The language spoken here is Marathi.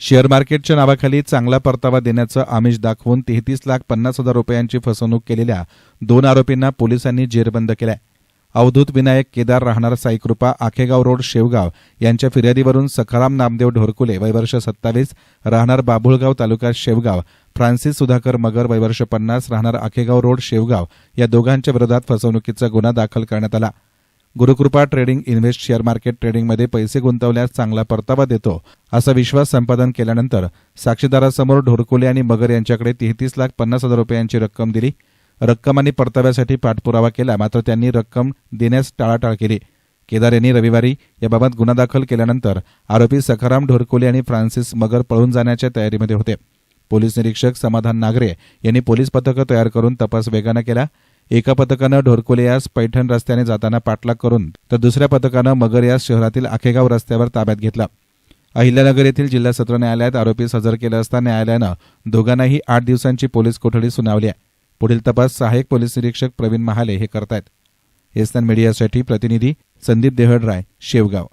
शेअर मार्केटच्या नावाखाली चांगला परतावा देण्याचं आमिष दाखवून तेहतीस लाख पन्नास हजार रुपयांची फसवणूक केलेल्या दोन आरोपींना पोलिसांनी जेरबंद केलाय. अवधूत विनायक केदार राहणार साईकृपा आखेगाव रोड शेवगाव यांच्या फिर्यादीवरून सखाराम नामदेव ढोरकुले वयवर्ष सत्तावीस राहणार बाभुळगाव तालुका शेवगाव फ्रान्सिस सुधाकर मगर वयवर्ष पन्नास राहणार आखेगाव रोड शेवगाव या दोघांच्या विरोधात फसवणुकीचा गुन्हा दाखल करण्यात आला. Gurukrupa trading invest share market ट्रेडिंगमध्ये पैसे गुंतवल्यास चांगला परतावा देतो असा विश्वास संपादन केल्यानंतर साक्षीदारासमोर ढोरकुले आणि मगर यांच्याकडे तेहतीस लाख पन्नास हजार रुपयांची रक्कम दिली. रक्कम आणि परताव्यासाठी पाठपुरावा केला मात्र त्यांनी रक्कम देण्यास टाळाटाळ केली. केदार यांनी रविवारी याबाबत गुन्हा दाखल केल्यानंतर आरोपी सखाराम ढोरकोले आणि फ्रान्सिस मगर पळून जाण्याच्या तयारीमध्ये होते. पोलीस निरीक्षक समाधान नागरे यांनी पोलीस पथकं तयार करून तपास वेगानं केला. एका पथकानं ढोरकोले यास पैठण रस्त्याने जाताना पाठलाग करून तर दुसऱ्या पथकानं मगर यास शहरातील आखेगाव रस्त्यावर ताब्यात घेतला. अहिल्यानगर येथील जिल्हा सत्र न्यायालयात आरोपी हजर केलं असता न्यायालयानं दोघांनाही आठ दिवसांची पोलीस कोठडी सुनावली आहे. पुढील तपास सहाय्यक पोलीस निरीक्षक प्रवीण महाले हे करतायत. एसएन मीडियासाठी प्रतिनिधी संदीप देहडराय शेवगाव.